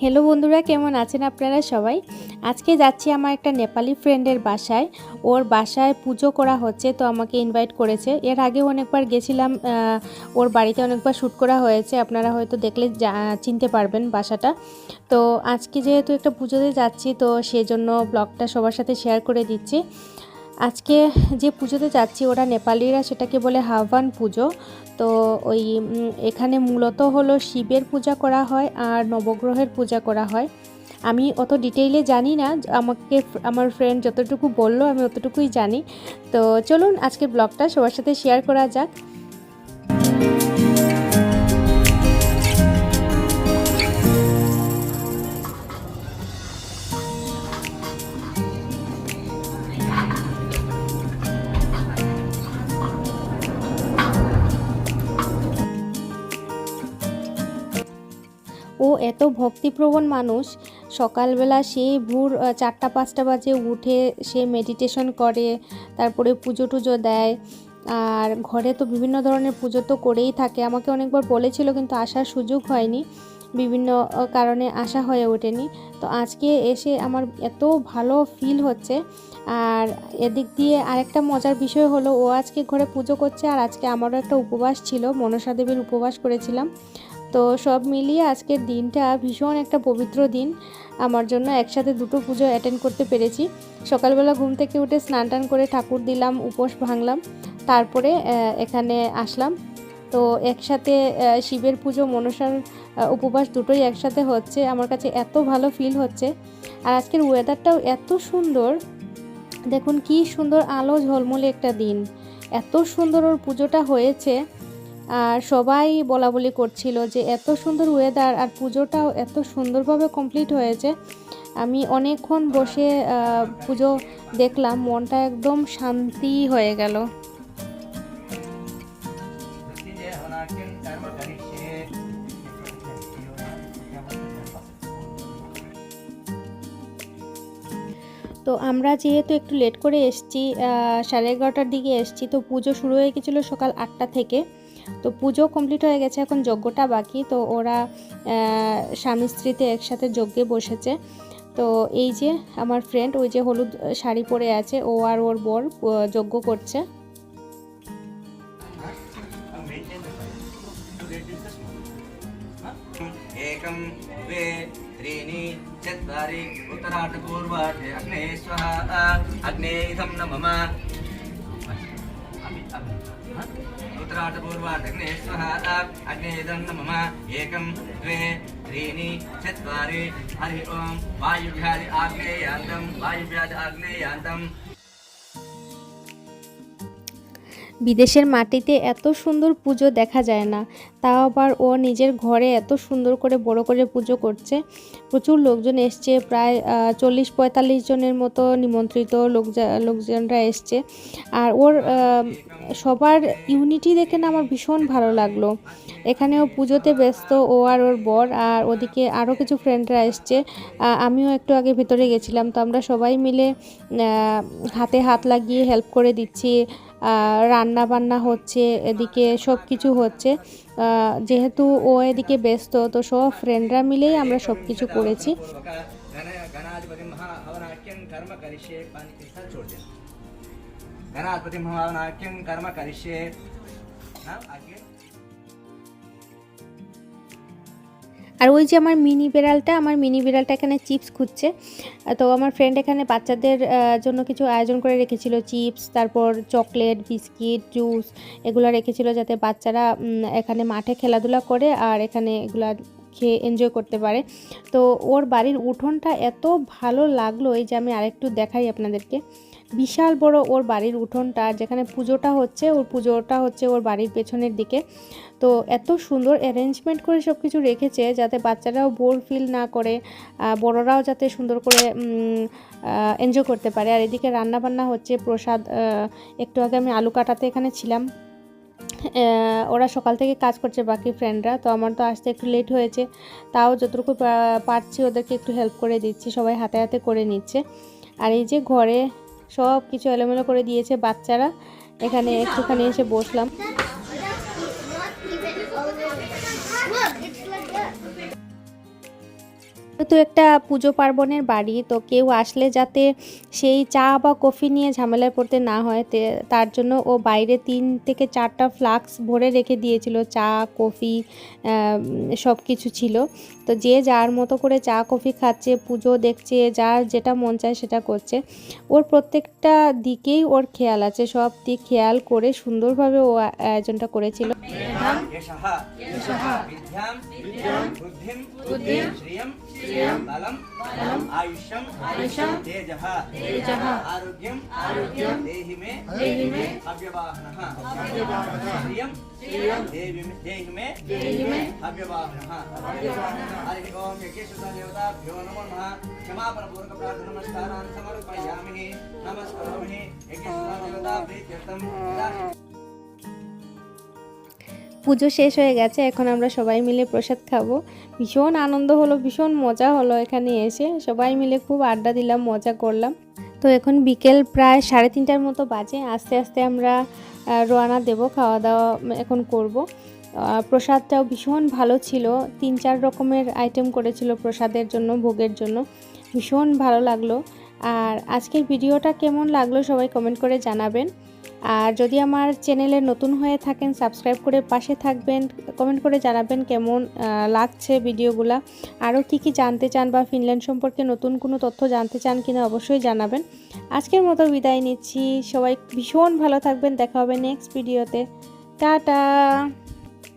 Hello বন্ধুরা, কেমন আছেন আপনারা সবাই? আজকে যাচ্ছি আমার একটা নেপালি ফ্রেন্ডের বাসায়। ওর বাসায় পুজো করা হচ্ছে, তো আমাকে ইনভাইট করেছে। এর আগে অনেকবার গেছিলাম ওর বাড়িতে অনেকবার শ্যুট করা হয়েছে। আপনারা হয়তো দেখলে চিনতে পারবেন বাসাটা। তো আজকে যেহেতু একটা পুজোতে যাচ্ছি, তো সেজন্য ব্লগটা সবার সাথে শেয়ার করে দিচ্ছি। আজকে যে পুজোতে যাচ্ছি ওরা নেপালিরা সেটাকে বলে হাভান পুজো। তো ওই এখানে মূলত হলো শিবের পূজা করা হয় আর নবগ্রহের পূজা করা হয়। আমি অত ডিটেইলে জানি না আমাকে আমার ফ্রেন্ড যতটুকু বলল আমি অতটুকুই জানি। তো চলুন আজকে ব্লগটা সবার সাথে শেয়ার করা যাক। ও এত ভক্তিপ্রবণ মানুষ, সকালবেলা সে ভোর চারটা, পাঁচটা বাজে উঠে সে মেডিটেশন করে, তারপরে পুজো টুজো দেয়। আর ঘরে তো বিভিন্ন ধরনের পুজো তো করেই থাকে। আমাকে অনেকবার বলেছিল কিন্তু আসার সুযোগ হয়নি। বিভিন্ন কারণে আসা হয়ে ওঠেনি। তো আজকে এসে আমার এত ভালো ফিল হচ্ছে। আর এদিক দিয়ে আরেকটা মজার বিষয় হলো, ও আজকে ঘরে পুজো করছে আর আজকে আমারও একটা উপবাস ছিল। মনসা দেবীর উপবাস করেছিলাম। তো সব মিলিয়ে আজকের দিনটা ভীষণ একটা পবিত্র দিন। আমার জন্য একসাথে দুটো পুজো অ্যাটেন্ড করতে পেরেছি। সকালবেলা ঘুম থেকে উঠে স্নান টান করে ঠাকুর দিলাম, উপোস ভাঙলাম, তারপরে এখানে আসলাম। তো একসাথে শিবের পুজো, মনসার উপবাস দুটোই একসাথে হচ্ছে। আমার কাছে এত ভালো ফিল হচ্ছে। আর আজকের ওয়েদারটাও এত সুন্দর। দেখুন কি সুন্দর আলো ঝলমলে একটা দিন। এত সুন্দর ওর পুজোটা হয়েছে। আর সবাই বলা বলি করছিল যে এত সুন্দর ওয়েদার আর পুজোটাও এত সুন্দরভাবে কমপ্লিট হয়েছে। আমি অনেকক্ষণ বসে পুজো দেখলাম, মনটা একদম শান্তি হয়ে গেল। তো আমরা যেহেতু একটু লেট করে এসছি সাড়ে এগারোটার দিকে এসছি, তো পুজো শুরু হয়ে গেছিল সকাল আটটা থেকে। তো পুজো কমপ্লিট হয়ে গেছে এখন যজ্ঞটা বাকি তো ওরা আহ, স্বামী স্ত্রীতে একসাথে যজ্ঞে বসেছে তো এই যে আমার ফ্রেন্ড ওই যে হলুদ শাড়ি পরে আছে ও আর ওর বর আহ, যজ্ঞ করছে एकं द्वे त्रीणि चत्वारि उत्तराटपूर्वाटे अग्ने स्वाहा अग्ने इदं न मम मम एकं द्वे त्रीणि चत्वारि हरि ओं वायुभ्यादि आग्नेयान्तं वायुभ्यादि आग्नेयान्तम् বিদেশের মাটিতে এত সুন্দর পুজো দেখা যায় না তাও আবার ও নিজের ঘরে এত সুন্দর করে বড় করে পুজো করছে প্রচুর লোকজন এসছে প্রায় চল্লিশ পঁয়তাল্লিশ জনের মতো নিমন্ত্রিত লোক লোকজনরা এসছে আর ওর আহ, সবার ইউনিটি দেখে না আমার ভীষণ ভালো লাগল। এখানে ও পুজোতে ব্যস্ত ও আর ওর বর আর ওদিকে আরও কিছু ফ্রেন্ডরা এসছে। আমিও একটু আগে ভেতরে গেছিলাম, তো আমরা সবাই মিলে হাতে হাত লাগিয়ে হেল্প করে দিচ্ছি। রান্না বান্না হচ্ছে, এদিকে সব কিছু হচ্ছে যেহেতু ও এদিকে ব্যস্ত, তো সব ফ্রেন্ডরা মিলেই আমরা সব কিছু করেছি गणाधिपति महाहवनाख्यं कर्म करिष्ये हाँ आगे আর ওই যে আমার মিনি বিড়ালটা আমার মিনি বিড়ালটা এখানে চিপস খুঁজছে আহ, তো আমার ফ্রেন্ড এখানে বাচ্চাদের আহ, জন্য কিছু আয়োজন করে রেখেছিল চিপস তারপর চকলেট বিস্কিট জুস এগুলো রেখেছিল যাতে বাচ্চারা উম, এখানে মাঠে খেলাধুলা করে আর এখানে এগুলা খেয়ে এনজয় করতে পারে তো ওর বাড়ির উঠোনটা এত ভালো লাগলো এই যে আমি আরেকটু দেখাই আপনাদেরকে বিশাল বড় ওর বাড়ির উঠোনটা, যেখানে পুজোটা হচ্ছে, ওর পুজোটা হচ্ছে ওর বাড়ির পেছনের দিকে। তো এত সুন্দর অ্যারেঞ্জমেন্ট করে সব কিছু রেখেছে যাতে বাচ্চারাও বোর ফিল না করে বড়রাও যাতে সুন্দর করে এনজয় করতে পারে। আর এদিকে রান্না বান্না হচ্ছে, প্রসাদ একটু আগে আমি আলু কাটাতে এখানে ছিলাম। ওরা সকাল থেকে কাজ করছে বাকি ফ্রেন্ডরা তো আমার তো আসতে একটু লেট হয়েছে। তাও যতটুকু পারছি ওদেরকে একটু হেল্প করে দিচ্ছি, সবাই হাতে হাতে করে নিচ্ছে। আর এই যে ঘরে সব কিছু এলোমেলো করে দিয়েছে বাচ্চারা। এখানে একটুখানি এসে বসলাম। তো একটা পুজো পার্বণের বাড়ি তো কেউ আসলে যাতে সেই চা বা কফি নিয়ে ঝামেলায় পড়তে না হয় তে- তার জন্য ও বাইরে তিন থেকে চারটা ফ্লাক্স ভরে রেখে দিয়েছিল চা কফি সব কিছু ছিল। তো যে যার মতো করে চা কফি খাচ্ছে পুজো দেখছে যার যেটা মন চায় সেটা করছে। ওর প্রত্যেকটা দিকেই ওর খেয়াল আছে সব দিক খেয়াল করে সুন্দরভাবে ও আয়োজনটা করেছিল। यशः बलम आयुषम आयुषम तेजः तेजः आरोग्यम आरोग्यम देहि मे देहि मे अव्यवाहनः अव्यवाहनः श्रियम श्रियं देहि मे देहि मे देहि मे अव्यवाहनः अव्यवाहनः हरि ओम यज्ञेश्वर देवताभ्यो नमो नमः। क्षमापण पूर्वक प्रार्थना नमस्कारान् समर्पयामि। नमस्कारामि यज्ञेश्वर देवता प्रीत्यर्थं পুজো শেষ হয়ে গেছে, এখন আমরা সবাই মিলে প্রসাদ খাব। ভীষণ আনন্দ হলো, ভীষণ মজা হলো এখানে এসে। সবাই মিলে খুব আড্ডা দিলাম, মজা করলাম। তো এখন বিকেল প্রায় সাড়ে তিনটার মতো বাজে, আস্তে আস্তে আমরা রওনা দেব খাওয়া দাওয়া এখন করব। প্রসাদটাও ভীষণ ভালো ছিল, তিন চার রকমের আইটেম করেছিল প্রসাদের জন্য, ভোগের জন্য। ভীষণ ভালো লাগল। আর আজকের ভিডিওটা কেমন লাগল সবাই কমেন্ট করে জানাবেন। আর যদি আমার চ্যানেলে নতুন হয়ে থাকেন সাবস্ক্রাইব করে পাশে থাকবেন কমেন্ট করে জানাবেন কেমন লাগছে ভিডিওগুলা। আরও কি কি জানতে চান বা ফিনল্যান্ড সম্পর্কে নতুন কোনো তথ্য জানতে চান কিনা অবশ্যই জানাবেন। আজকের মতো বিদায় নিচ্ছি। সবাই ভীষণ ভালো থাকবেন। দেখা হবে নেক্সট ভিডিওতে টাটা!